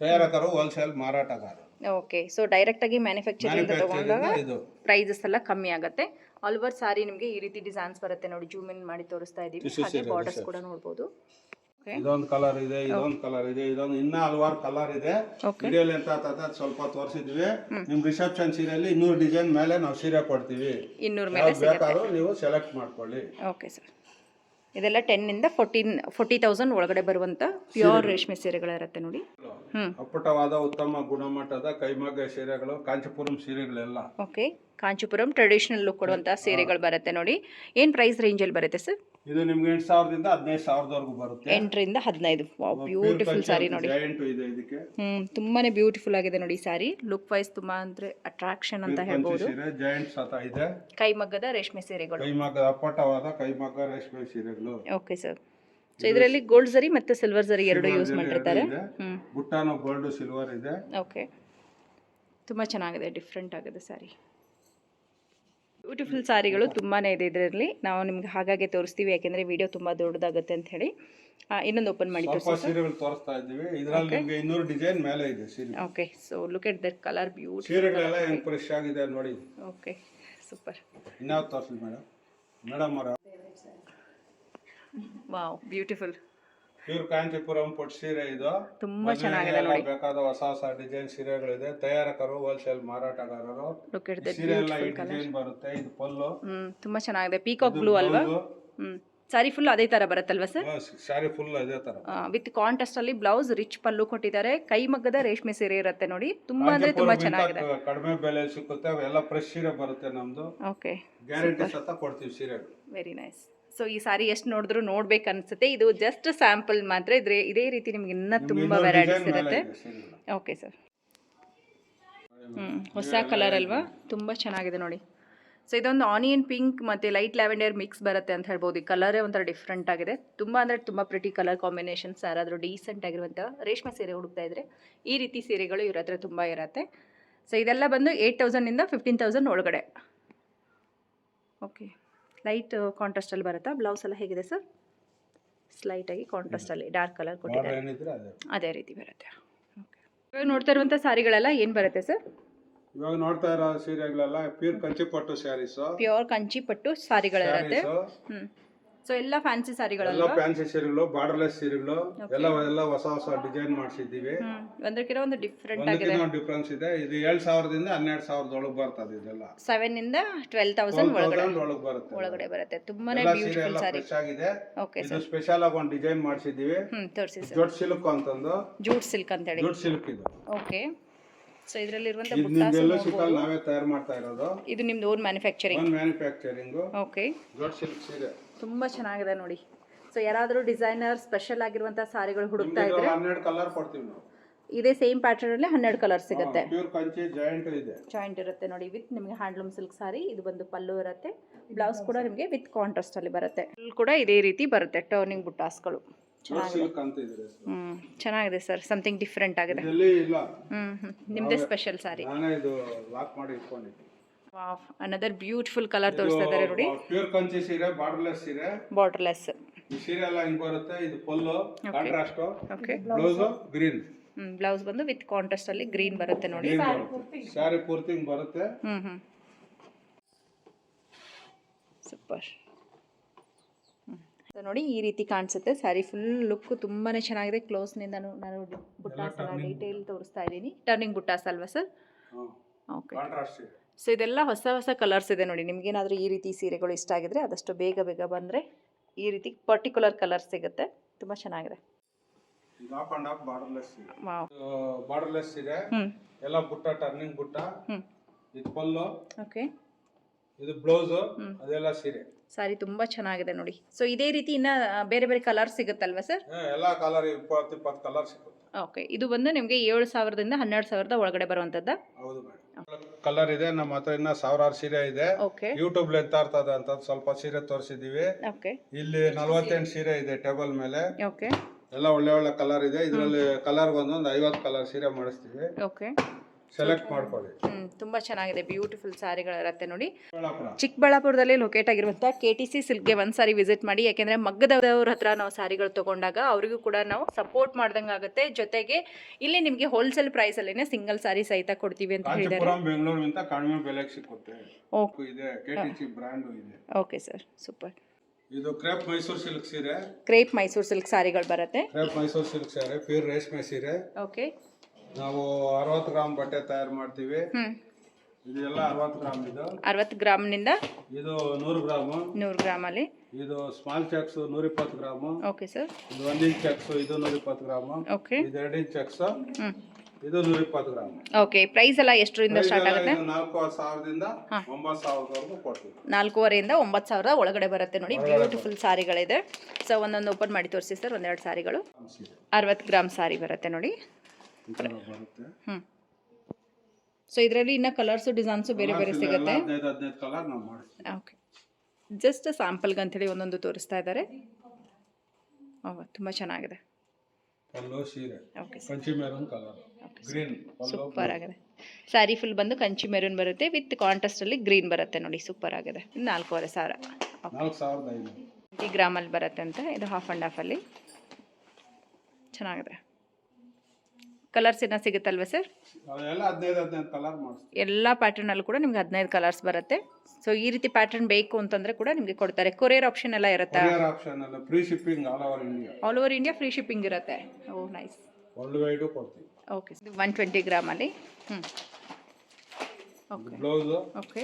ತಯಾರಕರು ಹೋಲ್ಸೇಲ್ ಮಾರಾಟಗಾರರು.
ಓಕೆ ಸೊ ಡೈರೆಕ್ಟಾಗಿ ಮ್ಯಾನುಫ್ಯಾಕ್ಚರಿಂಗ್ ತಗೊಂಡಾಗ
Manufacturing ಇದು.
ಪ್ರೈಸಸ್ ಎಲ್ಲ ಕಮ್ಮಿ ಆಗುತ್ತೆ. ಆಲ್ ಓವರ್ ಸಾರಿ ನಿಮಗೆ ಈ ರೀತಿ ಡಿಸೈನ್ಸ್ ಬರುತ್ತೆ ನೋಡಿ ಜೂಮ್ ಇನ್ ಮಾಡಿ ತೋರಿಸ್ತಾ ಇದ್ದೀವಿ ಹಾಗೆ ಬಾರ್ಡರ್ಸ್ ಕೂಡ ನೋಡ್ಬೋದು.
ಇದೊಂದು ಕಲರ್ ಇದೆ ಇದೊಂದು ಕಲರ್ ಇದೆ ಇದೊಂದು ಇನ್ನ ಹಲವಾರು ಕಲರ್ ಇದೆ. ವಿಡಿಯೋಲಿ ಅಂತ ಸ್ವಲ್ಪ ತೋರಿಸಿದ್ವಿ. ನಿಮ್ ರಿಸೆಪ್ಷನ್ ಸೀರೆಯಲ್ಲಿ ಇನ್ನೂರು ಡಿಸೈನ್ ಮೇಲೆ ನಾವು ಸೀರೆ ಕೊಡ್ತೀವಿ.
ಇನ್ನೂರ ಮೇಲೆ
ಬೇಕಾದ್ರೂ ನೀವು ಸೆಲೆಕ್ಟ್ ಮಾಡ್ಕೊಳ್ಳಿ.
ಓಕೆ ಸರ್ ಇದೆಲ್ಲ ಟೆನ್ನಿಂದ ಫೋರ್ಟೀನ್ ಫೋರ್ಟಿ ತೌಸಂಡ್ ಒಳಗಡೆ ಬರುವಂತ ಪ್ಯೂರ್ ರೇಷ್ಮೆ ಸೀರೆಗಳಿರುತ್ತೆ ನೋಡಿ.
ಅಪ್ಪಟವಾದ ಉತ್ತಮ ಗುಣಮಟ್ಟದ ಕೈಮಗ್ಗ ಸೀರೆಗಳು ಕಾಂಚಿಪುರಂ ಸೀರೆಗಳೆಲ್ಲ.
ಓಕೆ ಕಾಂಚೀಪುರಂ ಟ್ರೆಡಿಷನಲ್ ಲುಕ್ ಕೊಡುವಂತಹ ಸೀರೆಗಳು ಬರುತ್ತೆ ನೋಡಿ. ಏನು ಪ್ರೈಸ್ ರೇಂಜಲ್ಲಿ ಬರುತ್ತೆ ಸರ್
ಇದು ನಿಮ್ಗೆ ಎಂಟು ಸಾವಿರದಿಂದ ಹದಿನೈದು ಸಾವಿರದವರೆಗೂ ಬರುತ್ತೆ.
ಎಂಟರಿಂದ ಹದಿನೈದು. ಬ್ಯೂಟಿಫುಲ್ ಸಾರಿ ನೋಡಿ. ಹ್ಞೂ ತುಂಬಾನೇ ಬ್ಯೂಟಿಫುಲ್ ಆಗಿದೆ ನೋಡಿ ಸಾರಿ ಲುಕ್ ವೈಸ್ ತುಂಬಾ ಅಂದ್ರೆ ಅಟ್ರಾಕ್ಷನ್ ಅಂತ ಹೇಳ್ಬೋದು.
ಕೈ ಜಾಯಿಂಟ್ ಸತ ಇದೆ.
ಕೈಮಗ್ಗದ ರೇಷ್ಮೆ ಸೀರೆಗಳು.
ಕೈಮಗ್ಗ ಅಪ್ಪಟವಾದ ಕೈಮಗ್ಗ ರೇಷ್ಮೆ ಸೀರೆಗಳು.
ಓಕೆ ಸರ್ ಸೊ ಇದರಲ್ಲಿ ಗೋಲ್ಡ್ ಜರಿ ಮತ್ತೆ ಸಿಲ್ವರ್ ಜರಿ ಎರಡು ಯೂಸ್ ಮಾಡಿರ್ತಾರೆ
ಬುಟ್ಟಾನು ಗೋಲ್ಡ್ ಸಿಲ್ವರ್ ಇದೆ.
ಓಕೆ ತುಂಬಾ ಚೆನ್ನಾಗಿದೆ ಡಿಫ್ರೆಂಟ್ ಆಗಿದೆ ಸ್ಯಾರಿ ಬ್ಯೂಟಿಫುಲ್ ಸಾರಿಗಳು ತುಂಬಾನೇ ಇದೆ ಇದರಲ್ಲಿ. ನಾವು ನಿಮ್ಗೆ ಹಾಗಾಗಿ ತೋರಿಸ್ತೀವಿ ಯಾಕಂದ್ರೆ ವಿಡಿಯೋ ತುಂಬಾ ದೊಡ್ಡದಾಗುತ್ತೆ ಅಂತ ಹೇಳಿ. ಇನ್ನೊಂದು ಓಪನ್ ಮಾಡಿ
ತೋರಿಸ್ತಾ ಇದ್ದೀವಿ. ಇದ್ರಲ್ಲಿ ನಿಮ್ಗೆ ಇನ್ನೂರು ಡಿಸೈನ್ ಮೇಲೆ ಇದೆ ಸೀರೆ.
Okay so look at that colour beauty
ಸೀರೆಗಳೆಲ್ಲ ಹೆಂಗ್ ಫ್ರೆಶ್ ಆಗಿದೆ ನೋಡಿ.
ಓಕೆ ಸೂಪರ್
ಇನ್ಯಾವ್ದು ತೋರಿಸಿ ಮೇಡಮ್ ಮೇಡಮ್ ಅವರ?
ವಾವ್ ಬ್ಯೂಟಿಫುಲ್
ಪ್ಯೂರ್ ಕಾಂತಿಪುರಂ ಪಟ್ಟು ಸೀರೆ ಇದು.
ತುಂಬಾ ಚೆನ್ನಾಗಿದೆ
ನೋಡಿ. ಬೇಕಾದ ಹೊಸ ಹೊಸ ಡಿಸೈನ್ ಸೀರೆಗಳಿದೆ. ತಯಾರಕರು ಹೋಲ್ಸೇಲ್ ಮಾರಾಟಗಾರರು. ಸೀರೆ ಎಲ್ಲ ಈ ಡಿಸೈನ್ ಬರುತ್ತೆ. ಇದು ಪಲ್ಲು.
ತುಂಬಾ ಚೆನ್ನಾಗಿದೆ. ಪೀಕಾಕ್ ಬ್ಲೂ ಅಲ್ವಾ? ಹ್ಮ್. ಸಾರಿ ಫುಲ್ ಅದೇ ತರ ಬರುತ್ತಲ್ವಾ ಸರ್
ಸಾರಿ ಫುಲ್ ಅದೇ ತರ.
ವಿತ್ ಕಾಂಟೆಸ್ಟ್ ಅಲ್ಲಿ ಬ್ಲೌಸ್ ರಿಚ್ ಪಲ್ಲು ಕೊಟ್ಟಿದ್ದಾರೆ. ಕೈ ಮಗ್ಗದ ರೇಷ್ಮೆ ಸೀರೆ ಇರುತ್ತೆ ನೋಡಿ. ತುಂಬಾ ಅಂದ್ರೆ ತುಂಬಾ ಚೆನ್ನಾಗಿದೆ.
ಕಡಿಮೆ ಬೆಲೆ ಸಿಕ್ಕುತ್ತೆ ಅವೆಲ್ಲ ಫ್ರೆಶ್ ಸೀರೆ ಬರುತ್ತೆ ನಮ್ದು.
ಓಕೆ
ಗ್ಯಾರಂಟಿ ಸತ ಕೊಡ್ತೀವಿ ಸೀರೆಗಳು.
ವೆರಿ ನೈಸ್ ಸೊ ಈ ಸಾರಿ ಎಷ್ಟು ನೋಡಿದ್ರು ನೋಡ್ಬೇಕು ಅನ್ಸುತ್ತೆ. ಇದು ಜಸ್ಟ್ ಸ್ಯಾಂಪಲ್ ಮಾತ್ರ. ಇದ್ರೆ ಇದೇ ರೀತಿ ನಿಮ್ಗೆ ಇನ್ನ ತುಂಬಾ ವೆರೈಟೀಸ್ ಇರುತ್ತೆ. ಓಕೆ ಸರ್ ಹ್ಮ್ ಹೊಸ ಕಲರ್ ಅಲ್ವಾ? ತುಂಬಾ ಚೆನ್ನಾಗಿದೆ ನೋಡಿ. ಸೊ ಇದೊಂದು ಆನಿಯನ್ ಪಿಂಕ್ ಮತ್ತು ಲೈಟ್ ಲ್ಯಾವೆಂಡರ್ ಮಿಕ್ಸ್ ಬರುತ್ತೆ ಅಂತ ಹೇಳ್ಬೋದು. ಈ ಕಲರೇ ಒಂಥರ ಡಿಫ್ರೆಂಟ್ ಆಗಿದೆ. ತುಂಬ ಅಂದರೆ ತುಂಬ ಪ್ರಿಟಿ ಕಲರ್ ಕಾಂಬಿನೇಷನ್ಸ್ ಯಾರಾದರೂ ಡೀಸೆಂಟ್ ಆಗಿರುವಂಥ ರೇಷ್ಮೆ ಸೀರೆ ಹುಡುಕ್ತಾ ಇದ್ರೆ ಈ ರೀತಿ ಸೀರೆಗಳು ಇವ್ರ ಹತ್ರ ತುಂಬ ಇರುತ್ತೆ. ಸೊ ಇದೆಲ್ಲ ಬಂದು ಏಯ್ಟ್ ತೌಸಂಡಿಂದ ಫಿಫ್ಟೀನ್ ತೌಸಂಡ್ ಒಳಗಡೆ. ಓಕೆ ಲೈಟ್ ಕಾಂಟ್ರಾಸ್ಟಲ್ಲಿ ಬರುತ್ತಾ? ಬ್ಲೌಸ್ ಎಲ್ಲ ಹೇಗಿದೆ ಸರ್ ಸ್ಲೈಟಾಗಿ ಕಾಂಟ್ರಾಸ್ಟಲ್ಲಿ ಡಾರ್ಕ್ ಕಲರ್ ಕೊಟ್ಟಿದ್ದಾರೆ.
ಅದೇ.
ರೀತಿ ಬರುತ್ತೆ. ಓಕೆ ಇವಾಗ ನೋಡ್ತಾ ಇರುವಂಥ ಸಾರಿಗಳೆಲ್ಲ ಏನು ಬರುತ್ತೆ ಸರ್
ಇವಾಗ ನೋಡ್ತಾ ಇರೋ ಸೀರೆಗಳೆಲ್ಲ ಪ್ಯೂರ್ ಕಂಚಿಪಟ್ಟು ಸ್ಯಾರೀಸ್
ಪ್ಯೂರ್ ಕಂಚಿಪಟ್ಟು ಸಾರಿಗಳಿರುತ್ತೆ ಹ್ಞೂ ಸೊ ಎಲ್ಲ ಫ್ಯಾನ್ಸಿ
ಎಲ್ಲ ಫ್ಯಾನ್ಸಿ ಸೀರೆಗಳು ಬಾರ್ಡರ್ಲೆಸ್ ಸೀರೆಗಳು ಎಲ್ಲ ಎಲ್ಲ ಹೊಸ ಹೊಸ ಡಿಸೈನ್ ಮಾಡಿಸಿದ್ದೀವಿ.
ಒಂದಕ್ಕಿರೋ ಒಂದಕ್ಕಿಂತ ಒಂದು ಡಿಫ್ರೆಂಟ್ ಆಗಿದೆ.
ಒಂದಕ್ಕಿಂತ ಡಿಫ್ರೆನ್ಸ್ ಇದೆ. ಇದು ಏಳು ಸಾವಿರದಿಂದ ಹನ್ನೆರಡು ಸಾವಿರದೊಳಗೆ ಬರ್ತದೆ ಇದೆಲ್ಲ.
ಇಂದ ಟ್ವೆಲ್ ತೌಸಂಡ್ ಒಳಗಡೆ.
ಒಳಗೆ ಬರುತ್ತೆ.
ಒಳಗಡೆ ಬರುತ್ತೆ. ತುಂಬಾನೇ
ಎಲ್ಲ ಸೀರೆ
ಬ್ಯೂಟಿಫುಲ್
ಎಲ್ಲ
ಸಾರಿ
ಫ್ರೆಶ್ ಆಗಿದೆ.
ಓಕೆ
ಇದು
ಸರ್
ಸ್ಪೆಷಲ್ ಆಗಿ ಒಂದು ಡಿಸೈನ್ ಮಾಡಿಸಿದ್ದೀವಿ.
ಹ್ಮ್ ತೋರಿಸಿ ಸರ್
ಜೊಟ್ ಸಿಲ್ಕ್ ಅಂತಂದು.
ಜೂಟ್ ಸಿಲ್ಕ್ ಅಂತ ಹೇಳಿ
ಜೊಟ್ ಸಿಲ್ಕ್ ಇದು.
ಓಕೆ ಸೊ
ಇದು
ಬುಟ್ಟಾಸ್
ನಿಮ್ಗೆಲ್ಲೂ ಸಿಕ್ಕಲ್ಲ ನಾವೇ ತಯಾರು ಮಾಡ್ತಾ ಇರೋದು.
ಇದು ನಿಮ್ದು ಓನ್ ಮ್ಯಾನುಫ್ಯಾಕ್ಚರಿಂಗ್
ಒಂದು ಮ್ಯಾನುಫ್ಯಾಕ್ಚರಿಂಗ್
ಓಕೆ
ಜೊಟ್ ಸಿಲ್ಕ್ ಸೀರೆ.
ತುಂಬ ಚೆನ್ನಾಗಿದೆ ನೋಡಿ. ಸೊ ಯಾರಾದರೂ ಡಿಸೈನರ್ ಸ್ಪೆಷಲ್ ಆಗಿರುವಂಥ ಸಾರಿಗಳು ಹುಡುಕ್ತಾ ಇದ್ರೆ
ಹನ್ನೆರಡು ಕಲರ್ ಕೊಡ್ತೀವಿ ನಾವು.
ಇದೇ ಸೇಮ್ ಪ್ಯಾಟರ್ನ್ ಅಲ್ಲಿ ಹನ್ನೆರಡು ಕಲರ್ ಸಿಗುತ್ತೆ.
ಪ್ಯೂರ್ ಕಂಚಿ ಜಾಯಿಂಟ್ ಇದೆ.
ಜಾಯಿಂಟ್ ಇರುತ್ತೆ ನೋಡಿ ವಿತ್ ನಿಮಗೆ ಹ್ಯಾಂಡ್ಲೂಮ್ ಸಿಲ್ಕ್ ಸಾರಿ ಇದು ಬಂದು ಪಲ್ಲು ಇರುತ್ತೆ. ಬ್ಲೌಸ್ ಕೂಡ ನಿಮಗೆ ವಿತ್ ಕಾಂಟ್ರಾಸ್ಟ್ ಅಲ್ಲಿ ಬರುತ್ತೆ. ಕೂಡ ಇದೇ ರೀತಿ ಬರುತ್ತೆ ಟರ್ನಿಂಗ್ ಬುಟ್ಟಾಸ್ಗಳು. ಹ್ಮ್ ಚೆನ್ನಾಗಿದೆ ಸರ್ ಸಮಥಿಂಗ್ ಡಿಫ್ರೆಂಟ್ ಆಗಿದೆ. ಹ್ಮ್ ನಿಮ್ದೇ special sari. Wow another beautiful colour ತೋರಿಸ್ತಾ ಇದ್ದಾರೆ ನೋಡಿ.
ಪ್ಯೂರ್ ಕಂಚಿ ಸೀರೆ ಬಾರ್ಡರ್ಲೆಸ್ ಸೀರೆ.
ಬಾರ್ಡರ್ಲೆಸ್
ಈ ಸೀರೆ ಎಲ್ಲ ಹಿಂಗ್ ಬರುತ್ತೆ ಇದು pallu contrast
okay
blouse green
blouse ಬಂದು ವಿತ್ ಕಾಂಟ್ರಾಸ್ಟ್ ಅಲ್ಲಿ ಗ್ರೀನ್ ಬರುತ್ತೆ ನೋಡಿ.
ಸ್ಯಾರಿ ಪೂರ್ತಿ ಹಿಂಗ್ ಬರುತ್ತೆ.
ಹ್ಮ್ ಹ್ಮ್. ಸೂಪರ್ ನೋಡಿ ಈ ರೀತಿ ಕಾಣಿಸುತ್ತೆ. ಸ್ಯಾರಿ ಫುಲ್ ಲುಕ್ ತುಂಬಾ ಚೆನ್ನಾಗಿದೆ. ಕ್ಲೋಸ್ನಿಂದ ನಾನು ಬುಟ್ಟಾಸ್ ಡೀಟೇಲ್ ತೋರಿಸ್ತಾ ಇದ್ದೀನಿ. ಟರ್ನಿಂಗ್ ಬುಟ್ಟಾಸ್ ಅಲ್ವಾ ಸರ್ ಓಕೆ
ಕಾಂಟ್ರಾಸ್ಟ್
ಸೊ ಇದೆಲ್ಲ ಹೊಸ ಹೊಸ ಕಲರ್ಸ್ ಇದೆ ನೋಡಿ. ನಿಮಗೇನಾದರೂ ಈ ರೀತಿ ಸೀರೆಗಳು ಇಷ್ಟ ಆಗಿದ್ರೆ ಆದಷ್ಟು ಬೇಗ ಬೇಗ ಬಂದರೆ ಈ ರೀತಿ ಪರ್ಟಿಕ್ಯುಲರ್ ಕಲರ್ ಸಿಗುತ್ತೆ. ತುಂಬ ಚೆನ್ನಾಗಿದೆ.
ಬಾರ್ಡರ್ಲೆಸ್ ಇದೆ ಎಲ್ಲ ಬುಟ್ಟ ಟರ್ನಿಂಗ್ ಬುಟ್ಟ. ಇದು ಪಲ್ಲು.
ಓಕೆ.
ಇದು ಬ್ಲೌಸ್ ಅದೆಲ್ಲ ಸೀರೆ.
ಸಾರಿ ತುಂಬಾ ಚೆನ್ನಾಗಿದೆ ನೋಡಿ. ಸೊ ಇದೇ ರೀತಿ ಇನ್ನ ಬೇರೆ ಬೇರೆ ಕಲರ್ ಸಿಗುತ್ತಲ್ವಾ ಸರ್?
ಎಲ್ಲಾ ಕಲರ್ ಇಪ್ಪತ್ತು ಇಪ್ಪತ್ತು ಕಲರ್ ಸಿಗುತ್ತೆ.
ಓಕೆ. ಇದು ಬಂದು ನಿಮಗೆ ಏಳು ಸಾವಿರದಿಂದ ಹನ್ನೆರಡು ಸಾವಿರದ ಒಳಗಡೆ ಬರುವಂಥದ್ದು?
ಹೌದು ಕಲರ್ ಇದೆ ನಮ್ಮ ಹತ್ರ ಇನ್ನ ಸಾವಿರಾರು ಸೀರೆ ಇದೆ.
ಓಕೆ
ಯೂಟ್ಯೂಬ್ ಎಂತ ಇರ್ತದೆ ಅಂತ ಸ್ವಲ್ಪ ಸೀರೆ ತೋರಿಸಿದೀವಿ
ಓಕೆ
ಇಲ್ಲಿ ನಲವತ್ತೆಂಟು ಸೀರೆ ಇದೆ ಟೇಬಲ್ ಮೇಲೆ.
ಓಕೆ
ಎಲ್ಲ ಒಳ್ಳೆ ಒಳ್ಳೆ ಕಲರ್ ಇದೆ. ಇದರಲ್ಲಿ ಕಲರ್ ಒಂದೊಂದು ಐವತ್ತು ಕಲರ್ ಸೀರೆ ಮಾಡಿಸ್ತೀವಿ.
ಓಕೆ
ಸೆಲೆಕ್ಟ್ ಮಾಡ್ಕೊಳ್ಳಿ.
ತುಂಬ ಚೆನ್ನಾಗಿದೆ ಬ್ಯೂಟಿಫುಲ್ ಸಾರಿಗಳಿರುತ್ತೆ ನೋಡಿ. ಚಿಕ್ಕಬಳ್ಳಾಪುರದಲ್ಲಿ ಲೊಕೇಟ್ ಆಗಿರುವಂಥ ಕೆ ಟಿ ಸಿ ಸಿಲ್ಕ್ಗೆ ಒಂದು ಸಾರಿ ವಿಸಿಟ್ ಮಾಡಿ ಯಾಕೆಂದ್ರೆ ಮಗ್ಗದವ್ರ ಹತ್ರ ನಾವು ಸಾರಿಗಳು ತಗೊಂಡಾಗ ಅವರಿಗೂ ಕೂಡ ನಾವು ಸಪೋರ್ಟ್ ಮಾಡ್ದಂಗೆ ಆಗುತ್ತೆ. ಜೊತೆಗೆ ಇಲ್ಲಿ ನಿಮಗೆ ಹೋಲ್ಸೇಲ್ ಪ್ರೈಸಲ್ಲೇ ಸಿಂಗಲ್ ಸಾರಿ ಸಹಿತ ಕೊಡ್ತೀವಿ ಅಂತ ಹೇಳಿದ್ದಾರೆ.
ಕಾಂಚೀಪುರಂ ಬೆಂಗಳೂರಿಗಿಂತ ಕಡಿಮೆ ಬೆಲೆಗೆ ಸಿಕ್ಕುತ್ತೆ.
ಓಕೆ
ಇದೆ ಕೆ ಟಿ ಬ್ರ್ಯಾಂಡು ಇದೆ.
ಓಕೆ ಸರ್ ಸೂಪರ್
ಇದು ಕ್ರೇಪ್ ಮೈಸೂರು ಸಿಲ್ಕ್ ಸೀರೆ.
ಕ್ರೇಪ್ ಮೈಸೂರು ಸಿಲ್ಕ್ ಸಾರಿಗಳು ಬರುತ್ತೆ.
Crepe Mysuru silk sari pure ರೇಷ್ಮೆ ಸೀರೆ.
ಓಕೆ
ನಾವು ಅರವತ್ತು ಗ್ರಾಮ್ ಬಟ್ಟೆ ತಯಾರು ಮಾಡ್ತೀವಿ. ಇದೆಲ್ಲ ಅರವತ್ತು ಗ್ರಾಮ್ ಇದು.
ಅರವತ್ತು ಗ್ರಾಮ್ನಿಂದ
ಇದು ನೂರು ಗ್ರಾಮು.
ನೂರು ಗ್ರಾಮಲ್ಲಿ.
ಇದು ಸ್ಮಾಲ್ ಚೆಕ್ಸ್ ನೂರಿಪ್ಪತ್ತು ಗ್ರಾಮು.
Okay sir.
ಇದು ಒಂದು ಇಂಚ್ ಚೆಕ್ಸ್ ಇದು ನೂರಿಪ್ಪತ್ತು ಗ್ರಾಮು.
ಓಕೆ.
ಇದು ಎರಡು ಇಂಚ್ ಚೆಕ್ಸ್
ಹ್ಞೂ
ಇದು ನೂರಿಪ್ಪತ್ತು ಗ್ರಾಮ್.
ಓಕೆ ಪ್ರೈಸ್ ಎಲ್ಲ ಎಷ್ಟರಿಂದ ಸ್ಟಾರ್ಟ್ ಆಗುತ್ತೆ?
ಇದು ನಾಲ್ಕು ಸಾವಿರದಿಂದ
ಹಾ.
ಒಂಬತ್ತು ಸಾವಿರದವರೆಗೂ ಕೊಡ್ತೀವಿ.
ನಾಲ್ಕೂವರೆಯಿಂದ ಒಂಬತ್ತು ಸಾವಿರದ ಒಳಗಡೆ ಬರುತ್ತೆ ನೋಡಿ. ಬ್ಯೂಟಿಫುಲ್ ಸಾರಿಗಳಿದೆ. ಸೊ ಒಂದೊಂದು ಓಪನ್ ಮಾಡಿ ತೋರಿಸಿ ಸರ್ ಒಂದೆರಡು ಸಾರಿಗಳು.
ಸೀರೆ
ಅರವತ್ತು ಗ್ರಾಮ್ ಸಾರಿ ಬರುತ್ತೆ ನೋಡಿ.
ಈ ಥರ ಬರುತ್ತೆ
ಸೊ ಇದರಲ್ಲಿ ಇನ್ನ ಕಲರ್ಸು ಡಿಸೈನ್ಸು ಬೇರೆ ಬೇರೆ ಸಿಗುತ್ತೆ.
ಹದಿನೈದು ಹದಿನೈದು ಕಲರ್ ನಾವು ಮಾಡ್ತೀವಿ
ಓಕೆ ಜಸ್ಟ್ ಸ್ಯಾಂಪಲ್ಗೆ ಹೇಳಿ ಒಂದೊಂದು ತೋರಿಸ್ತಾ ಇದ್ದಾರೆ. ತುಂಬ ಚೆನ್ನಾಗಿದೆ.
ಪಲ್ಲು ಸೀರೆ.
Okay
Kanchi maroon colour green
super ಆಗಿದೆ. ಸ್ಯಾರಿ ಫುಲ್ ಬಂದು ಕಂಚಿ ಮೆರೂನ್ ಬರುತ್ತೆ. ವಿತ್ ಕಾಂಟ್ರಾಸ್ಟಲ್ಲಿ ಗ್ರೀನ್ ಬರುತ್ತೆ ನೋಡಿ ಸೂಪರ್ ಆಗಿದೆ. ನಾಲ್ಕೂವರೆ ಸಾವಿರ.
ನಾಲ್ಕು ಸಾವಿರದ
ಗ್ರಾಮಲ್ಲಿ ಬರುತ್ತೆ ಅಂತ. ಇದು ಹಾಫ್ ಆ್ಯಂಡ್ ಹಾಫಲ್ಲಿ ಚೆನ್ನಾಗಿದೆ. ಕಲರ್ಸ್ ಏನೋ ಸಿಗುತ್ತಲ್ವ ಸರ್
ಎಲ್ಲ ಹದಿನೈದು ಹದಿನೈದು ಕಲರ್ ಮಾಡಿಸ್ತೀವಿ.
ಎಲ್ಲ ಪ್ಯಾಟರ್ನಲ್ಲೂ ಕೂಡ ನಿಮ್ಗೆ ಹದಿನೈದು ಕಲರ್ಸ್ ಬರುತ್ತೆ. ಸೊ ಈ ರೀತಿ ಪ್ಯಾಟರ್ನ್ ಬೇಕು ಅಂತಂದರೆ ಕೂಡ ನಿಮಗೆ ಕೊಡ್ತಾರೆ. ಕೊರಿಯರ್ ಆಪ್ಷನ್ ಎಲ್ಲ ಇರುತ್ತಾ?
ಕೊರಿಯರ್ ಆಪ್ಷನ್ ಅಲ್ಲ free shipping all over India
all over India free shipping ಇರುತ್ತೆ. ಓ ನೈಸ್
ವರ್ಲ್ಡ್ ವೈಡು ಕೊಡ್ತೀವಿ
ಓಕೆ ಒನ್ ಟ್ವೆಂಟಿ ಗ್ರಾಮಲ್ಲಿ ಹ್ಞೂ ಓಕೆ
ಬ್ಲೌಸು
ಓಕೆ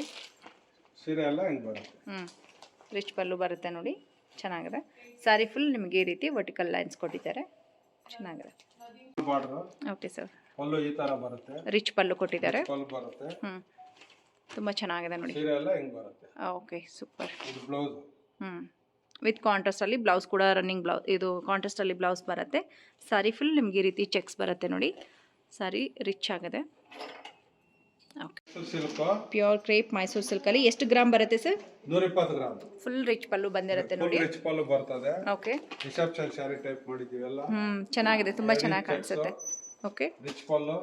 ಸೀರೆ ಎಲ್ಲ ಹಿಂಗೆ ಬರುತ್ತೆ?
ಹ್ಞೂ ರಿಚ್ ಪಲ್ಲು ಬರುತ್ತೆ ನೋಡಿ. ಚೆನ್ನಾಗಿದೆ. ಸ್ಯಾರಿ ಫುಲ್ ನಿಮಗೆ ಈ ರೀತಿ ವರ್ಟಿಕಲ್ ಲೈನ್ಸ್ ಕೊಟ್ಟಿದ್ದಾರೆ. ಚೆನ್ನಾಗಿದೆ. ಓಕೆ ಸರ್
ಪಲ್ಲು ಈ ಥರ ಬರುತ್ತೆ.
ರಿಚ್ ಪಲ್ಲು ಕೊಟ್ಟಿದ್ದಾರೆ.
ಪಲ್ಲು ಬರುತ್ತೆ.
ತುಂಬ ಚೆನ್ನಾಗಿದೆ ನೋಡಿ.
ಸೀರೆ ಎಲ್ಲ ಹಿಂಗೆ ಬರುತ್ತೆ?
ಓಕೆ ಸೂಪರ್
ಇದು ಬ್ಲೌಸ್
ಹ್ಞೂ ವಿತ್ ಕಾಂಟ್ರಾಸ್ಟಲ್ಲಿ ಬ್ಲೌಸ್ ಕೂಡ ರನ್ನಿಂಗ್ ಬ್ಲೌಸ್ ಇದು ಕಾಂಟ್ರಾಸ್ಟಲ್ಲಿ ಬ್ಲೌಸ್ ಬರುತ್ತೆ. ಸಾರಿ ಫುಲ್ ನಿಮಗೆ ಈ ರೀತಿ ಚೆಕ್ಸ್ ಬರುತ್ತೆ ನೋಡಿ. ಸಾರಿ ರಿಚ್ ಆಗಿದೆ. ಪ್ಯೂರ್ ಕ್ರೇಪ್ ಮೈಸೂರು ಸಿಲ್ಕಲ್ಲಿ. ಎಷ್ಟು ಗ್ರಾಮ್ ಬರುತ್ತೆ ಸರ್?
ನೂರಿಪ್ಪತ್ತು ಗ್ರಾಮ್
ಫುಲ್ ರಿಚ್ ಪಲ್ಲು ಬಂದಿರುತ್ತೆ ನೋಡಿ.
ರಿಚ್ ಪಲ್ಲು ಬರ್ತದೆ.
ಓಕೆ
ರಿಸೆಪ್ಷನ್ ಸ್ಯಾರಿ ಟೈಪ್ ಮಾಡಿದೀವಿ ಎಲ್ಲ
ಹ್ಞೂ ಚೆನ್ನಾಗಿದೆ. ತುಂಬಾ ಚೆನ್ನಾಗಿ ಕಾಣಿಸುತ್ತೆ. Okay
rich pallu.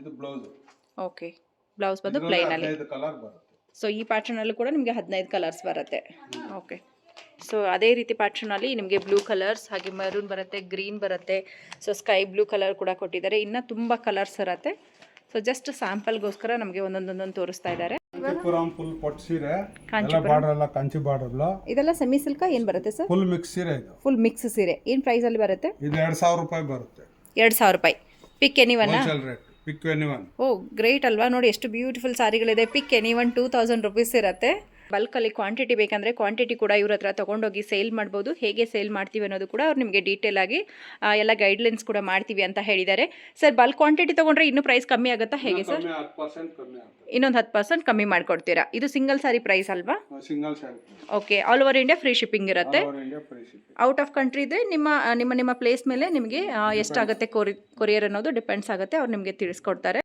ಇದು ಬ್ಲೌಸ್
ಓಕೆ ಬ್ಲೌಸ್ ಬಂದು ಪ್ಲೈನಲ್ಲಿ
ಹದಿನೈದು ಕಲರ್ ಬರುತ್ತೆ.
ಸೊ ಈ ಪ್ಯಾಟರ್ನ್ ಅಲ್ಲಿ ಕೂಡ ನಿಮಗೆ ಹದಿನೈದು ಕಲರ್ಸ್ ಬರುತ್ತೆ. ಓಕೆ ಸೊ ಅದೇ ರೀತಿ ಪ್ಯಾಟ್ರನಲ್ಲಿ ನಿಮಗೆ ಬ್ಲೂ ಕಲರ್ಸ್ ಹಾಗೆ ಮರೂನ್ ಬರುತ್ತೆ ಗ್ರೀನ್ ಬರುತ್ತೆ. ಸೊ ಸ್ಕೈ ಬ್ಲೂ ಕಲರ್ ಕೂಡ ಕೊಟ್ಟಿದ್ದಾರೆ. ಇನ್ನು ತುಂಬ ಕಲರ್ಸ್ ಇರುತ್ತೆ. ಸೊ ಜಸ್ಟ್ ಸ್ಯಾಂಪಲ್ಗೋಸ್ಕರ ನಮಗೆ ಒಂದೊಂದೊಂದೊಂದು ತೋರಿಸ್ತಾ ಇದ್ದಾರೆ.
ಕಾಂಚೀಪುರಂ ಫುಲ್ ಪಟ್ಟು ಸೀರೆ ಎಲ್ಲ ಬಾರ್ಡರ್ ಎಲ್ಲ ಕಂಚಿ ಬಾರ್ಡರ್
ಇದೆಲ್ಲ ಸೆಮಿ ಸಿಲ್ಕ ಏನ್ ಬರುತ್ತೆ ಸರ್?
ಫುಲ್ ಮಿಕ್ಸ್ ಸೀರೆ ಇದು.
ಫುಲ್ ಮಿಕ್ಸ್ ಸೀರೆ. ಏನ್ ಪ್ರೈಸ್ ಅಲ್ಲಿ ಬರುತ್ತೆ?
ಇದು ಎರಡು ಸಾವಿರ ರೂಪಾಯಿ ಬರುತ್ತೆ.
ಎರಡು ಸಾವಿರ ರೂಪಾಯಿ. Pick ಎನಿವನ್ನ
rate pick any one
oh great ಅಲ್ವಾ? ನೋಡಿ ಎಷ್ಟು beautiful ಸಾರಿಗಳಿದೆ. Pick any one two thousand rupees ಇರುತ್ತೆ. ಬಲ್ಕಲ್ಲಿ ಕ್ವಾಂಟಿಟಿ ಬೇಕಂದರೆ ಕ್ವಾಂಟಿಟಿ ಕೂಡ ಇವ್ರ ಹತ್ರ ತೊಗೊಂಡೋಗಿ ಸೇಲ್ ಮಾಡ್ಬೋದು. ಹೇಗೆ ಸೇಲ್ ಮಾಡ್ತೀವಿ ಅನ್ನೋದು ಕೂಡ ಅವ್ರು ನಿಮಗೆ ಡೀಟೇಲ್ ಆಗಿ ಎಲ್ಲ ಗೈಡ್ಲೈನ್ಸ್ ಕೂಡ ಮಾಡ್ತೀವಿ ಅಂತ ಹೇಳಿದ್ದಾರೆ. ಸರ್ ಬಲ್ಕ್ ಕ್ವಾಂಟಿಟಿ ತೊಗೊಂಡ್ರೆ ಇನ್ನೂ ಪ್ರೈಸ್ ಕಮ್ಮಿ ಆಗುತ್ತಾ? ಹೇಗೆ ಸರ್ ಇನ್ನೊಂದು ಹತ್ತು ಪರ್ಸೆಂಟ್ ಕಮ್ಮಿ ಮಾಡಿಕೊಡ್ತೀರಾ? ಇದು ಸಿಂಗಲ್ ಸಾರಿ ಪ್ರೈಸ್ ಅಲ್ವಾ?
Single sari
okay all over India free shipping ಇರುತ್ತೆ. ಔಟ್ ಆಫ್ ಕಂಟ್ರಿ ಇದ್ರೆ ನಿಮ್ಮ ನಿಮ್ಮ ನಿಮ್ಮ ಪ್ಲೇಸ್ ಮೇಲೆ ನಿಮಗೆ ಎಷ್ಟಾಗುತ್ತೆ ಕೊರಿ ಕೊರಿಯರ್ ಅನ್ನೋದು ಡಿಪೆಂಡ್ಸ್ ಆಗುತ್ತೆ. ಅವ್ರು ನಿಮಗೆ ತಿಳಿಸ್ಕೊಡ್ತಾರೆ.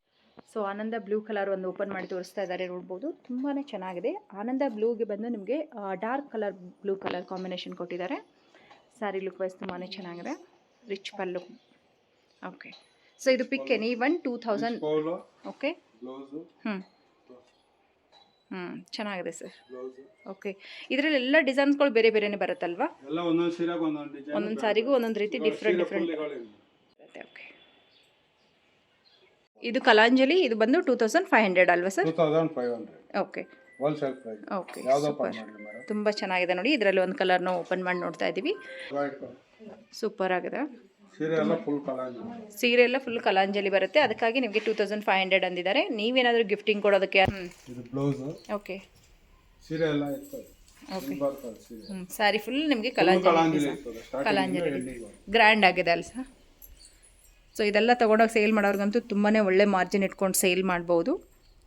ಸೊ ಆನಂದ ಬ್ಲೂ ಕಲರ್ ಒಂದು ಓಪನ್ ಮಾಡಿ ತೋರಿಸ್ತಾ ಇದ್ದಾರೆ ನೋಡ್ಬೋದು. ತುಂಬಾ ಚೆನ್ನಾಗಿದೆ. ಆನಂದ ಬ್ಲೂಗೆ ಬಂದು ನಿಮಗೆ dark colour blue colour combination ಕೊಟ್ಟಿದ್ದಾರೆ. ಸ್ಯಾರಿ ಲುಕ್ ವೈಸ್ ತುಂಬಾ ಚೆನ್ನಾಗಿದೆ. Rich pallu okay. ಸೊ ಇದು pick any one two thousand okay. ಹ್ಞೂ ಹ್ಞೂ ಚೆನ್ನಾಗಿದೆ ಸರ್. ಓಕೆ. ಇದರಲ್ಲಿ ಎಲ್ಲ ಡಿಸೈನ್ಸ್ಗಳು ಬೇರೆ ಬೇರೆನೇ ಬರುತ್ತಲ್ವಾ?
ಒಂದೊಂದು ಸೀರೆಗೆ ಒಂದೊಂದು ಡಿಸೈನ್
ಒಂದೊಂದು ಸಾರಿಗೂ ಒಂದೊಂದು ರೀತಿ ಡಿಫ್ರೆಂಟ್ ಡಿಫ್ರೆಂಟ್ ಬರುತ್ತೆ. ಓಕೆ. ಇದು ಕಲಾಂಜಲಿ ಇದು ಬಂದು ಟೂ ತೌಸಂಡ್ ಫೈವ್ ಹಂಡ್ರೆಡ್ ಅಲ್ವಾ ಸರ್? ಓಕೆ ಓಕೆ ತುಂಬ ಚೆನ್ನಾಗಿದೆ ನೋಡಿ ಇದರಲ್ಲಿ ಒಂದು ಕಲರ್ನ ಓಪನ್ ಮಾಡಿ ನೋಡ್ತಾ ಇದ್ದೀವಿ ಸೂಪರ್ ಆಗಿದೆ.
ಸೀರೆ ಎಲ್ಲ ಫುಲ್ ಕಲರ್
ಕಲಾಂಜಲಿ ಬರುತ್ತೆ. ಅದಕ್ಕಾಗಿ ನಿಮಗೆ ಟೂ ತೌಸಂಡ್ ಫೈವ್ ಹಂಡ್ರೆಡ್ ಅಂದಿದ್ದಾರೆ. ನೀವೇನಾದರೂ ಗಿಫ್ಟಿಂಗ್ ಕೊಡೋದಕ್ಕೆ ಓಕೆ
ಸೀರೆ ಎಲ್ಲ
ಓಕೆ ಹ್ಞೂ ಸ್ಯಾರಿ ಫುಲ್ ನಿಮಗೆ ಕಲಾಂಜಲಿ
ಕಲಾಂಜಲಿ
ಗ್ರ್ಯಾಂಡ್ ಆಗಿದೆ ಅಲ್ಲ ಸರ್? ಸೊ ಇದೆಲ್ಲ ತೊಗೊಂಡೋಗಿ ಸೇಲ್ ಮಾಡೋರ್ಗಂತೂ ತುಂಬಾ ಒಳ್ಳೆ ಮಾರ್ಜಿನ್ ಇಟ್ಕೊಂಡು ಸೇಲ್ ಮಾಡ್ಬೋದು.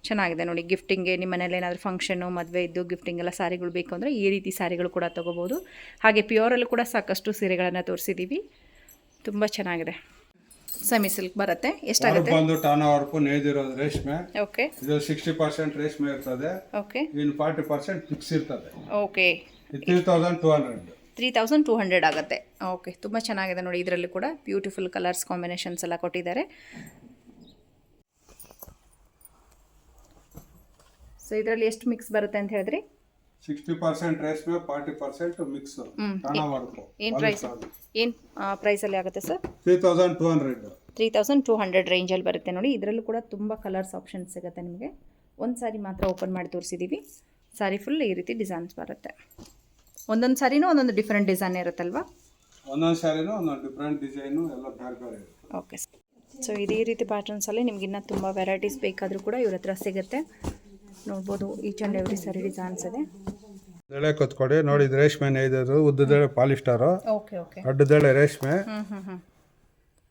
ಚೆನ್ನಾಗಿದೆ ನೋಡಿ ಗಿಫ್ಟಿಂಗ್ಗೆ ನಿಮ್ಮ ಮನೇಲಿ ಏನಾದರೂ ಫಂಕ್ಷನು ಮದುವೆ ಇದ್ದು ಗಿಫ್ಟಿಂಗ್ ಎಲ್ಲ ಸಾರಿಗಳು ಬೇಕು ಅಂದರೆ ಈ ರೀತಿ ಸಾರಿಗಳು ಕೂಡ ತೊಗೋಬೋದು. ಹಾಗೆ ಪ್ಯೂರಲ್ಲೂ ಕೂಡ ಸಾಕಷ್ಟು ಸೀರೆಗಳನ್ನು ತೋರಿಸಿದ್ದೀವಿ ತುಂಬ ಚೆನ್ನಾಗಿದೆ. ಸೆಮಿ ಸಿಲ್ಕ್ ಬರುತ್ತೆ. ಎಷ್ಟಾಗುತ್ತೆ?
ಬಂದು ಟಾನಾ ವರ್ಕು ನೇಯ್ದಿರೋದು ರೇಷ್ಮೆ.
ಓಕೆ
ಇದು ಸಿಕ್ಸ್ಟಿ ಪರ್ಸೆಂಟ್ ರೇಷ್ಮೆ ಇರ್ತದೆ.
ಓಕೆ
ಇನ್ನು ಫಾರ್ಟಿ ಪರ್ಸೆಂಟ್ ಫಿಕ್ಸ್ ಇರ್ತದೆ.
Okay
three thousand two hundred
three thousand two hundred ಆಗುತ್ತೆ. ಓಕೆ ತುಂಬ ಚೆನ್ನಾಗಿದೆ ನೋಡಿ ಇದರಲ್ಲಿ ಕೂಡ ಬ್ಯೂಟಿಫುಲ್ ಕಲರ್ಸ್ ಕಾಂಬಿನೇಷನ್ಸ್ ಎಲ್ಲ ಕೊಟ್ಟಿದ್ದಾರೆ. ಸೊ ಇದರಲ್ಲಿ ಎಷ್ಟು ಮಿಕ್ಸ್ ಬರುತ್ತೆ ಅಂತ ಹೇಳಿದ್ರಿ?
ಸಿಕ್ಸ್ಟಿ ಪರ್ಸೆಂಟ್ ರೇಷ್ಮೆ ಫಾರ್ಟಿ ಪರ್ಸೆಂಟ್ ಮಿಕ್ಸ್
ಏನು ಪ್ರೈಸ್ ಏನು ಪ್ರೈಸಲ್ಲಿ ಆಗುತ್ತೆ sir
three thousand two hundred
three thousand two hundred ರೇಂಜಲ್ಲಿ ಬರುತ್ತೆ ನೋಡಿ. ಇದರಲ್ಲೂ ಕೂಡ ತುಂಬ ಕಲರ್ಸ್ ಆಪ್ಷನ್ಸ್ ಸಿಗುತ್ತೆ ನಿಮಗೆ. ಒಂದು ಸಾರಿ ಮಾತ್ರ ಓಪನ್ ಮಾಡಿ ತೋರಿಸಿದ್ದೀವಿ ಸಾರಿ ಫುಲ್ ಈ ರೀತಿ ಡಿಸೈನ್ಸ್ ಬರುತ್ತೆ. ಒಂದೊಂದು ಸಾರಿನೂ ಒಂದೊಂದು ಡಿಫ್ರೆಂಟ್ ಡಿಸೈನ್ ಇರುತ್ತಲ್ವಾ?
ಒಂದೊಂದು ಸಾರಿನೂ ಒಂದೊಂದು ಡಿಫ್ರೆಂಟ್ ಡಿಸೈನು ಎಲ್ಲ ಬೇರೆ ಬೇರೆ ಇರುತ್ತೆ.
ಓಕೆ ಸೊ ಇದೇ ರೀತಿ ಪ್ಯಾಟರ್ನ್ಸಲ್ಲಿ ನಿಮ್ಗೆ ಇನ್ನೂ ತುಂಬ ವೆರೈಟೀಸ್ ಬೇಕಾದರೂ ಕೂಡ ಇವ್ರ ಹತ್ರ ಸಿಗುತ್ತೆ. ನೋಡ್ಬೋದು each and every sari designs ಇದೆ
ದಳೆ ಕೊತ್ಕೊಡಿ ನೋಡಿ ಇದು ರೇಷ್ಮೆ ನೇಯ್ದದು ಉದ್ದದಳೆ ಪಾಲಿಸ್ಟಾರು
ಓಕೆ ಓಕೆ
ಅಡ್ಡದಳೆ ರೇಷ್ಮೆ.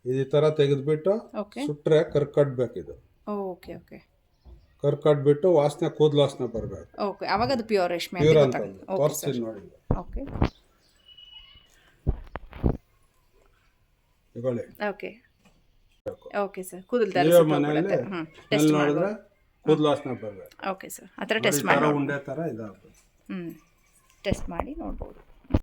ಇದು ಈ ಥರ ತೆಗೆದ್ಬಿಟ್ಟು
ಓಕೆ
ಸುಟ್ರೆ ಇದು.
ಓಕೆ ಓಕೆ
ಕರ್ಕಡ್ಬಿಟ್ಟು ವಾಸನೆ ಕೂದಲು ವಾಸನೆ ಬರಬೇಕು.
ಓಕೆ ಅವಾಗ ಅದು ಪ್ಯೂರ್ ರೇಷ್ಮೆ
ಪ್ಯೂರ್
ಅಂತ
ತೋರಿಸ್ತೀನಿ ನೋಡಿ.
ಓಕೆ
ತಗೊಳ್ಳಿ
ಓಕೆ ಓಕೆ ಸರ್ ಕೂದಲು
ನೀವೇ
ತರಿಸಿ
ಮನೆಯಲ್ಲಿ
ಹ್ಞೂ ಟೆಸ್ಟ್
ಕೂದಲು ವಾಸನೆ ಬರಬೇಕು
ಓಕೆ ಸರ್ ಆ ಥರ ಟೆಸ್ಟ್ ಮಾಡಿ
ಉಂಡೆ ಥರ ಇದಾಗ್ತದೆ
ಹ್ಞೂ ಟೆಸ್ಟ್ ಮಾಡಿ ನೋಡ್ಬೋದು.